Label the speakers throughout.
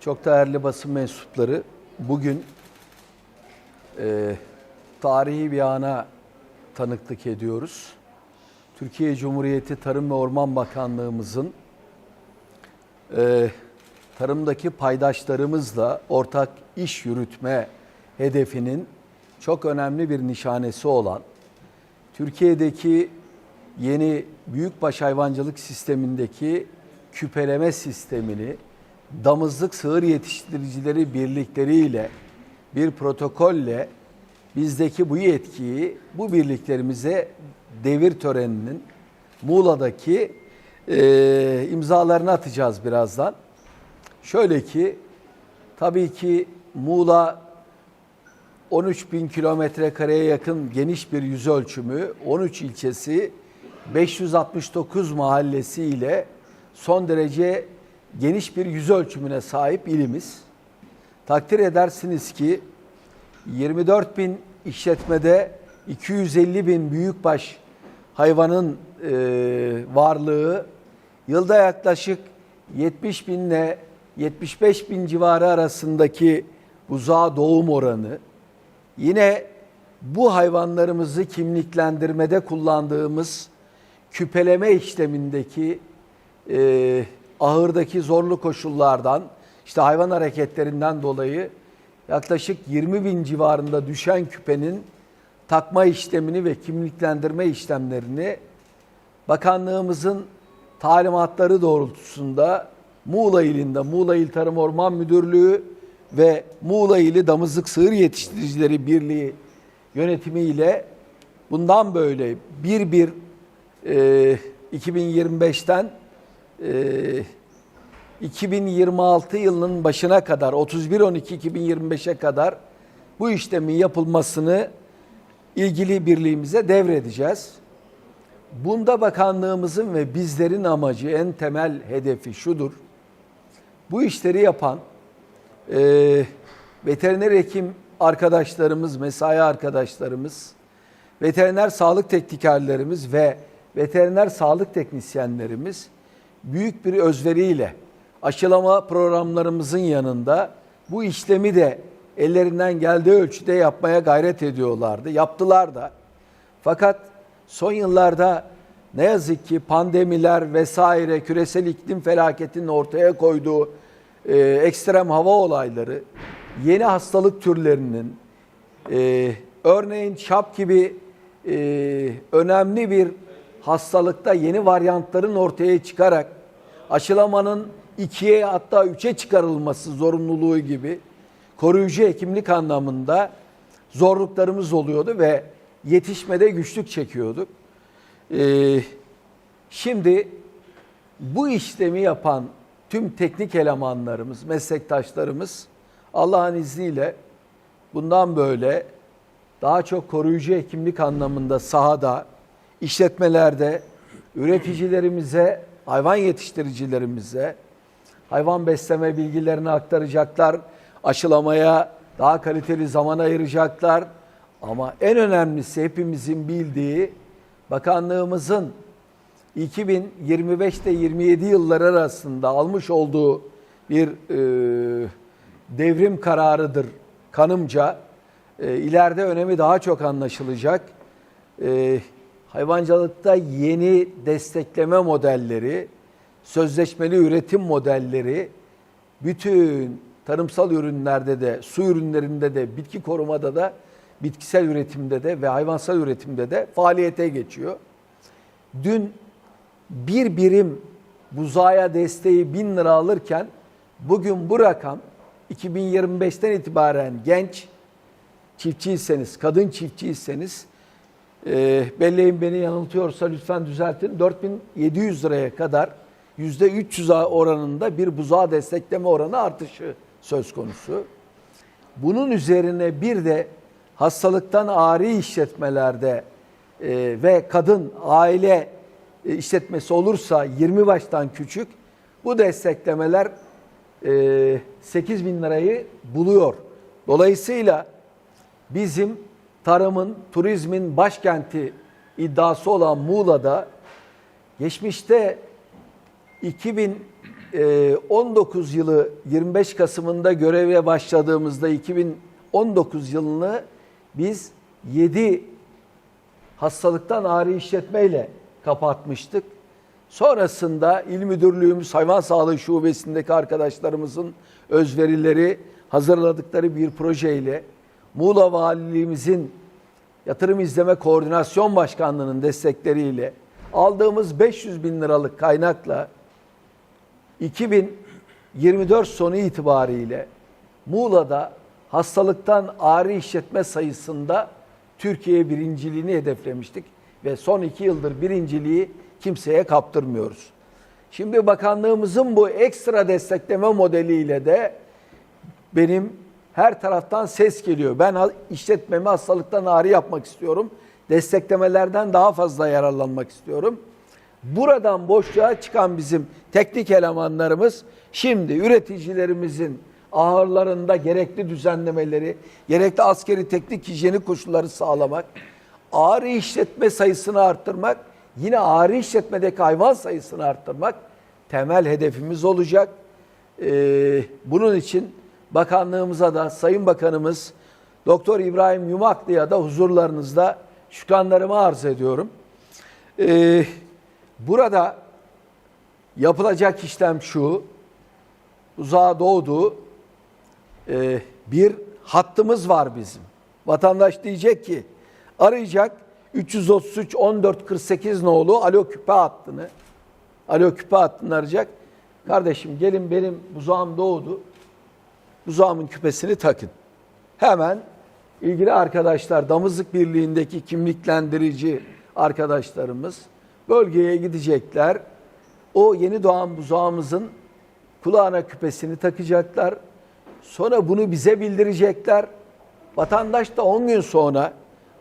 Speaker 1: Çok değerli basın mensupları, bugün e, tarihi bir ana tanıklık ediyoruz. Türkiye Cumhuriyeti Tarım ve Orman Bakanlığımızın e, tarımdaki paydaşlarımızla ortak iş yürütme hedefinin çok önemli bir nişanesi olan Türkiye'deki yeni büyükbaş hayvancılık sistemindeki küpeleme sistemini damızlık sığır yetiştiricileri birlikleriyle bir protokolle bizdeki bu yetkiyi bu birliklerimize devir töreninin Muğla'daki e, imzalarını atacağız birazdan. Şöyle ki tabii ki Muğla 13 bin kilometre kareye yakın geniş bir yüz ölçümü, 13 ilçesi, 569 mahallesi ile son derece geniş bir yüz ölçümüne sahip ilimiz. Takdir edersiniz ki 24 bin işletmede 250 bin büyükbaş hayvanın e, varlığı, yılda yaklaşık 70 binle 75 bin civarı arasındaki buzağa doğum oranı, yine bu hayvanlarımızı kimliklendirmede kullandığımız küpeleme işlemindeki e, ahırdaki zorlu koşullardan, işte hayvan hareketlerinden dolayı yaklaşık 20 bin civarında düşen küpenin takma işlemini ve kimliklendirme işlemlerini bakanlığımızın talimatları doğrultusunda Muğla ilinde Muğla İl Tarım Orman Müdürlüğü ve Muğla İli Damızlık Sığır Yetiştiricileri Birliği yönetimiyle bundan böyle bir bir e, 2025'ten e, 2026 yılının başına kadar 31-12-2025'e kadar bu işlemin yapılmasını ilgili birliğimize devredeceğiz. Bunda bakanlığımızın ve bizlerin amacı en temel hedefi şudur. Bu işleri yapan e, veteriner hekim arkadaşlarımız, mesai arkadaşlarımız, veteriner sağlık teknikerlerimiz ve veteriner sağlık teknisyenlerimiz büyük bir özveriyle aşılama programlarımızın yanında bu işlemi de ellerinden geldiği ölçüde yapmaya gayret ediyorlardı. Yaptılar da. Fakat son yıllarda ne yazık ki pandemiler vesaire küresel iklim felaketinin ortaya koyduğu e, ekstrem hava olayları yeni hastalık türlerinin e, örneğin şap gibi e, önemli bir hastalıkta yeni varyantların ortaya çıkarak aşılamanın ikiye hatta üçe çıkarılması zorunluluğu gibi koruyucu hekimlik anlamında zorluklarımız oluyordu ve yetişmede güçlük çekiyorduk. Ee, şimdi bu işlemi yapan tüm teknik elemanlarımız, meslektaşlarımız Allah'ın izniyle bundan böyle daha çok koruyucu hekimlik anlamında sahada, işletmelerde üreticilerimize, hayvan yetiştiricilerimize hayvan besleme bilgilerini aktaracaklar, aşılamaya daha kaliteli zaman ayıracaklar. Ama en önemlisi hepimizin bildiği bakanlığımızın 2025 ile 27 yıllar arasında almış olduğu bir e, devrim kararıdır kanımca. E, ileride önemi daha çok anlaşılacak. E, hayvancılıkta yeni destekleme modelleri, sözleşmeli üretim modelleri bütün tarımsal ürünlerde de, su ürünlerinde de, bitki korumada da, bitkisel üretimde de ve hayvansal üretimde de faaliyete geçiyor. Dün bir birim buzaya desteği bin lira alırken bugün bu rakam 2025'ten itibaren genç çiftçiyseniz, kadın çiftçiyseniz e, belleğin beni yanıltıyorsa lütfen düzeltin 4700 liraya kadar %300 oranında bir buzağa destekleme oranı artışı söz konusu. Bunun üzerine bir de hastalıktan ari işletmelerde e, ve kadın aile e, işletmesi olursa 20 baştan küçük bu desteklemeler e, 8 bin lirayı buluyor. Dolayısıyla bizim tarımın, turizmin başkenti iddiası olan Muğla'da geçmişte 2019 yılı 25 Kasım'ında göreve başladığımızda 2019 yılını biz 7 hastalıktan ağrı işletmeyle kapatmıştık. Sonrasında İl Müdürlüğümüz Hayvan Sağlığı Şubesi'ndeki arkadaşlarımızın özverileri hazırladıkları bir projeyle Muğla Valiliğimizin Yatırım İzleme Koordinasyon Başkanlığı'nın destekleriyle aldığımız 500 bin liralık kaynakla 2024 sonu itibariyle Muğla'da hastalıktan ağrı işletme sayısında Türkiye birinciliğini hedeflemiştik ve son iki yıldır birinciliği kimseye kaptırmıyoruz. Şimdi bakanlığımızın bu ekstra destekleme modeliyle de benim her taraftan ses geliyor. Ben işletmemi hastalıktan ağrı yapmak istiyorum. Desteklemelerden daha fazla yararlanmak istiyorum. Buradan boşluğa çıkan bizim teknik elemanlarımız şimdi üreticilerimizin ahırlarında gerekli düzenlemeleri, gerekli askeri teknik hijyenik koşulları sağlamak, ağrı işletme sayısını arttırmak, yine ağrı işletmedeki hayvan sayısını arttırmak temel hedefimiz olacak. Ee, bunun için bakanlığımıza da Sayın Bakanımız Doktor İbrahim Yumaklı'ya da huzurlarınızda şükranlarımı arz ediyorum. Ee, burada yapılacak işlem şu, uzağa doğdu Ee, bir hattımız var bizim. Vatandaş diyecek ki arayacak 333 14 48 nolu alo küpe hattını alo küpe hattını arayacak. Kardeşim gelin benim buzağım doğdu. Buzağımın küpesini takın. Hemen ilgili arkadaşlar Damızlık Birliği'ndeki kimliklendirici arkadaşlarımız bölgeye gidecekler. O yeni doğan buzağımızın kulağına küpesini takacaklar. Sonra bunu bize bildirecekler. Vatandaş da 10 gün sonra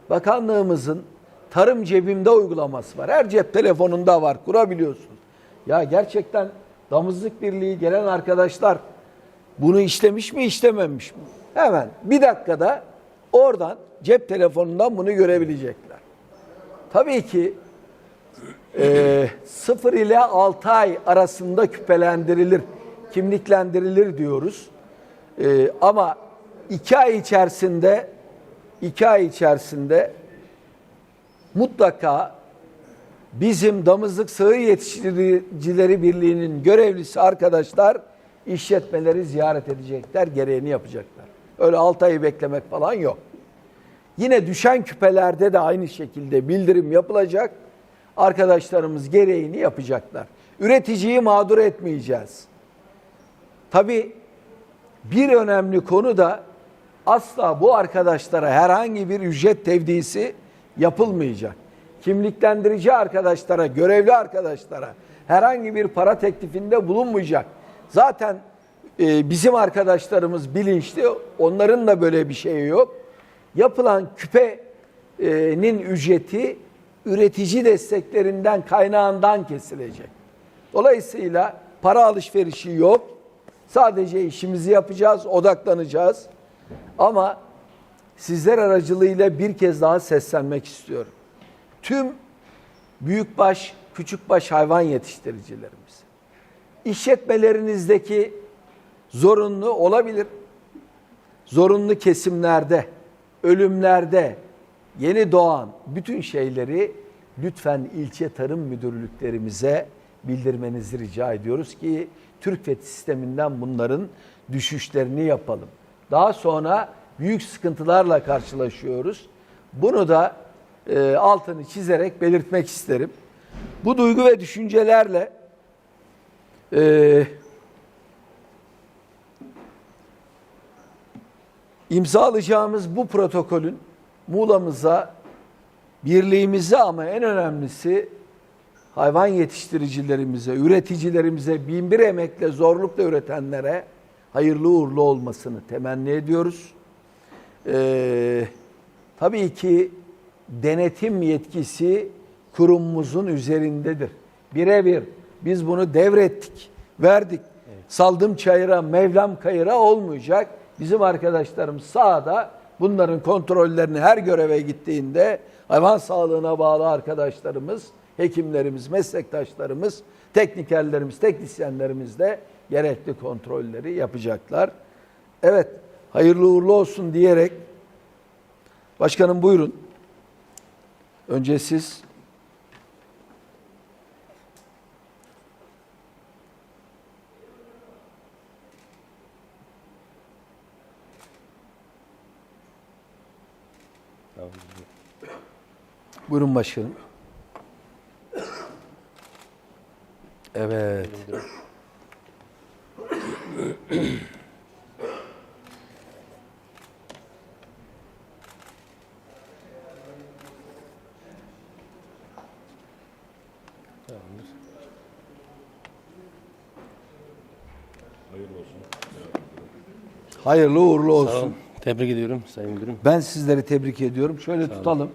Speaker 1: bakanlığımızın tarım cebimde uygulaması var. Her cep telefonunda var. Kurabiliyorsunuz. Ya gerçekten Damızlık Birliği gelen arkadaşlar bunu işlemiş mi işlememiş mi? Hemen bir dakikada oradan cep telefonundan bunu görebilecekler. Tabii ki e, 0 ile 6 ay arasında küpelendirilir, kimliklendirilir diyoruz. E, ama 2 ay içerisinde 2 ay içerisinde mutlaka bizim Damızlık Sığır Yetiştiricileri Birliği'nin görevlisi arkadaşlar işletmeleri ziyaret edecekler, gereğini yapacaklar. Öyle 6 ayı beklemek falan yok. Yine düşen küpelerde de aynı şekilde bildirim yapılacak. Arkadaşlarımız gereğini yapacaklar. Üreticiyi mağdur etmeyeceğiz. Tabii bir önemli konu da asla bu arkadaşlara herhangi bir ücret tevdisi yapılmayacak. Kimliklendirici arkadaşlara, görevli arkadaşlara herhangi bir para teklifinde bulunmayacak. Zaten e, bizim arkadaşlarımız bilinçli, onların da böyle bir şeyi yok. Yapılan küpenin ücreti üretici desteklerinden, kaynağından kesilecek. Dolayısıyla para alışverişi yok. Sadece işimizi yapacağız, odaklanacağız. Ama sizler aracılığıyla bir kez daha seslenmek istiyorum. Tüm büyükbaş, küçükbaş hayvan yetiştiricilerimiz. İşletmelerinizdeki zorunlu olabilir. Zorunlu kesimlerde, ölümlerde, yeni doğan bütün şeyleri lütfen ilçe tarım müdürlüklerimize bildirmenizi rica ediyoruz ki Türkvet sisteminden bunların düşüşlerini yapalım. Daha sonra büyük sıkıntılarla karşılaşıyoruz. Bunu da e, altını çizerek belirtmek isterim. Bu duygu ve düşüncelerle e, imzalayacağımız bu protokolün Muğla'mıza, birliğimize ama en önemlisi hayvan yetiştiricilerimize, üreticilerimize, binbir emekle, zorlukla üretenlere hayırlı uğurlu olmasını temenni ediyoruz. Ee, tabii ki denetim yetkisi kurumumuzun üzerindedir. Birebir biz bunu devrettik, verdik. Saldım çayıra, Mevlam kayıra olmayacak. Bizim arkadaşlarım sahada bunların kontrollerini her göreve gittiğinde hayvan sağlığına bağlı arkadaşlarımız hekimlerimiz, meslektaşlarımız, teknikerlerimiz, teknisyenlerimiz de gerekli kontrolleri yapacaklar. Evet, hayırlı uğurlu olsun diyerek başkanım buyurun. Önce siz Buyurun başkanım. Evet. Hayırlı uğurlu
Speaker 2: Sağ
Speaker 1: olsun.
Speaker 2: Tebrik ediyorum Sayın Müdürüm.
Speaker 1: Ben sizleri tebrik ediyorum. Şöyle tutalım.